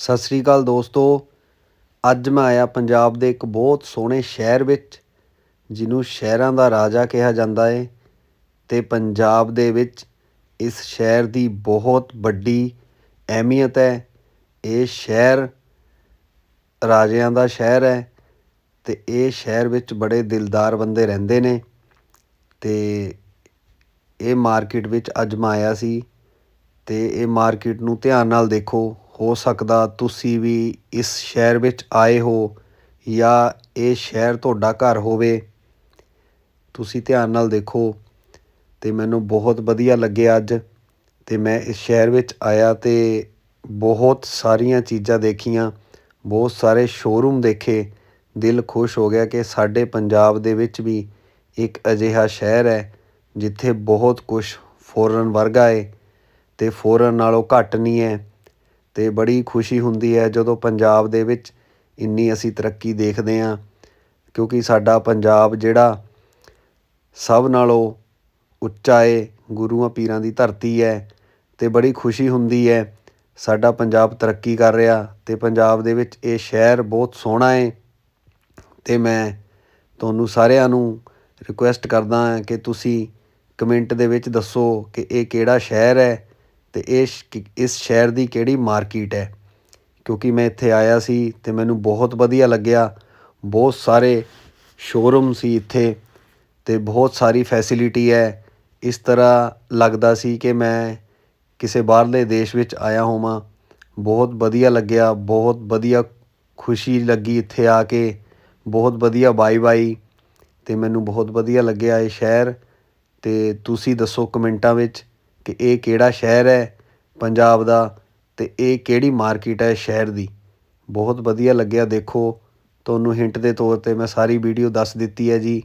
ਸਤਿ ਸ੍ਰੀ ਅਕਾਲ ਦੋਸਤੋ। ਅੱਜ ਮੈਂ ਆਇਆ ਪੰਜਾਬ ਦੇ ਇੱਕ ਬਹੁਤ ਸੋਹਣੇ ਸ਼ਹਿਰ ਵਿੱਚ, ਜਿਹਨੂੰ ਸ਼ਹਿਰਾਂ ਦਾ ਰਾਜਾ ਕਿਹਾ ਜਾਂਦਾ ਹੈ ਅਤੇ ਪੰਜਾਬ ਦੇ ਵਿੱਚ ਇਸ ਸ਼ਹਿਰ ਦੀ ਬਹੁਤ ਵੱਡੀ ਅਹਿਮੀਅਤ ਹੈ। ਇਹ ਸ਼ਹਿਰ ਰਾਜਿਆਂ ਦਾ ਸ਼ਹਿਰ ਹੈ ਅਤੇ ਇਹ ਸ਼ਹਿਰ ਵਿੱਚ ਬੜੇ ਦਿਲਦਾਰ ਬੰਦੇ ਰਹਿੰਦੇ ਨੇ। ਅਤੇ ਇਹ ਮਾਰਕੀਟ ਵਿੱਚ ਅੱਜ ਮੈਂ ਆਇਆ ਸੀ ਅਤੇ ਇਹ ਮਾਰਕੀਟ ਨੂੰ ਧਿਆਨ ਨਾਲ ਦੇਖੋ। ਹੋ ਸਕਦਾ ਤੁਸੀਂ ਵੀ ਇਸ ਸ਼ਹਿਰ ਵਿੱਚ ਆਏ ਹੋ ਜਾਂ ਇਹ ਸ਼ਹਿਰ ਤੁਹਾਡਾ ਘਰ ਹੋਵੇ। ਤੁਸੀਂ ਧਿਆਨ ਨਾਲ ਦੇਖੋ ਅਤੇ ਮੈਨੂੰ ਬਹੁਤ ਵਧੀਆ ਲੱਗਿਆ ਅੱਜ ਅਤੇ ਮੈਂ ਇਸ ਸ਼ਹਿਰ ਵਿੱਚ ਆਇਆ ਅਤੇ ਬਹੁਤ ਸਾਰੀਆਂ ਚੀਜ਼ਾਂ ਦੇਖੀਆਂ, ਬਹੁਤ ਸਾਰੇ ਸ਼ੋਰੂਮ ਦੇਖੇ। ਦਿਲ ਖੁਸ਼ ਹੋ ਗਿਆ ਕਿ ਸਾਡੇ ਪੰਜਾਬ ਦੇ ਵਿੱਚ ਵੀ ਇੱਕ ਅਜਿਹਾ ਸ਼ਹਿਰ ਹੈ ਜਿੱਥੇ ਬਹੁਤ ਕੁਛ ਫੋਰਨ ਵਰਗਾ ਹੈ ਅਤੇ ਫੋਰਨ ਨਾਲੋਂ ਘੱਟ ਨਹੀਂ ਹੈ। ਅਤੇ ਬੜੀ ਖੁਸ਼ੀ ਹੁੰਦੀ ਹੈ ਜਦੋਂ ਪੰਜਾਬ ਦੇ ਵਿੱਚ ਇੰਨੀ ਅਸੀਂ ਤਰੱਕੀ ਦੇਖਦੇ ਹਾਂ, ਕਿਉਂਕਿ ਸਾਡਾ ਪੰਜਾਬ ਜਿਹੜਾ ਸਭ ਨਾਲੋਂ ਉੱਚਾ ਏ, ਗੁਰੂਆਂ ਪੀਰਾਂ ਦੀ ਧਰਤੀ ਹੈ ਅਤੇ ਬੜੀ ਖੁਸ਼ੀ ਹੁੰਦੀ ਹੈ, ਸਾਡਾ ਪੰਜਾਬ ਤਰੱਕੀ ਕਰ ਰਿਹਾ ਅਤੇ ਪੰਜਾਬ ਦੇ ਵਿੱਚ ਇਹ ਸ਼ਹਿਰ ਬਹੁਤ ਸੋਹਣਾ ਏ। ਅਤੇ ਮੈਂ ਤੁਹਾਨੂੰ ਸਾਰਿਆਂ ਨੂੰ ਰਿਕੁਐਸਟ ਕਰਦਾ ਹਾਂ ਕਿ ਤੁਸੀਂ ਕਮੈਂਟ ਦੇ ਵਿੱਚ ਦੱਸੋ ਕਿ ਇਹ ਕਿਹੜਾ ਸ਼ਹਿਰ ਹੈ ਅਤੇ ਇਸ ਇਸ ਸ਼ਹਿਰ ਦੀ ਕਿਹੜੀ ਮਾਰਕੀਟ ਹੈ? ਕਿਉਂਕਿ ਮੈਂ ਇੱਥੇ ਆਇਆ ਸੀ ਅਤੇ ਮੈਨੂੰ ਬਹੁਤ ਵਧੀਆ ਲੱਗਿਆ। ਬਹੁਤ ਸਾਰੇ ਸ਼ੋਅਰੂਮ ਸੀ ਇੱਥੇ ਅਤੇ ਬਹੁਤ ਸਾਰੀ ਫੈਸਿਲਿਟੀ ਹੈ। ਇਸ ਤਰ੍ਹਾਂ ਲੱਗਦਾ ਸੀ ਕਿ ਮੈਂ ਕਿਸੇ ਬਾਹਰਲੇ ਦੇਸ਼ ਵਿੱਚ ਆਇਆ ਹੋਵਾਂ। ਬਹੁਤ ਵਧੀਆ ਲੱਗਿਆ, ਬਹੁਤ ਵਧੀਆ ਖੁਸ਼ੀ ਲੱਗੀ ਇੱਥੇ ਆ ਕੇ। ਬਹੁਤ ਵਧੀਆ ਬਾਈ ਬਾਈ ਅਤੇ ਮੈਨੂੰ ਬਹੁਤ ਵਧੀਆ ਲੱਗਿਆ ਇਹ ਸ਼ਹਿਰ। ਅਤੇ ਤੁਸੀਂ ਦੱਸੋ ਕਮੈਂਟਾਂ ਵਿੱਚ ਕਿ ਇਹ ਕਿਹੜਾ ਸ਼ਹਿਰ ਹੈ ਪੰਜਾਬ ਦਾ ਅਤੇ ਇਹ ਕਿਹੜੀ ਮਾਰਕੀਟ ਹੈ ਸ਼ਹਿਰ ਦੀ। ਬਹੁਤ ਵਧੀਆ ਲੱਗਿਆ ਦੇਖੋ। ਤੁਹਾਨੂੰ ਹਿੰਟ ਦੇ ਤੌਰ 'ਤੇ ਮੈਂ ਸਾਰੀ ਵੀਡੀਓ ਦੱਸ ਦਿੱਤੀ ਹੈ ਜੀ।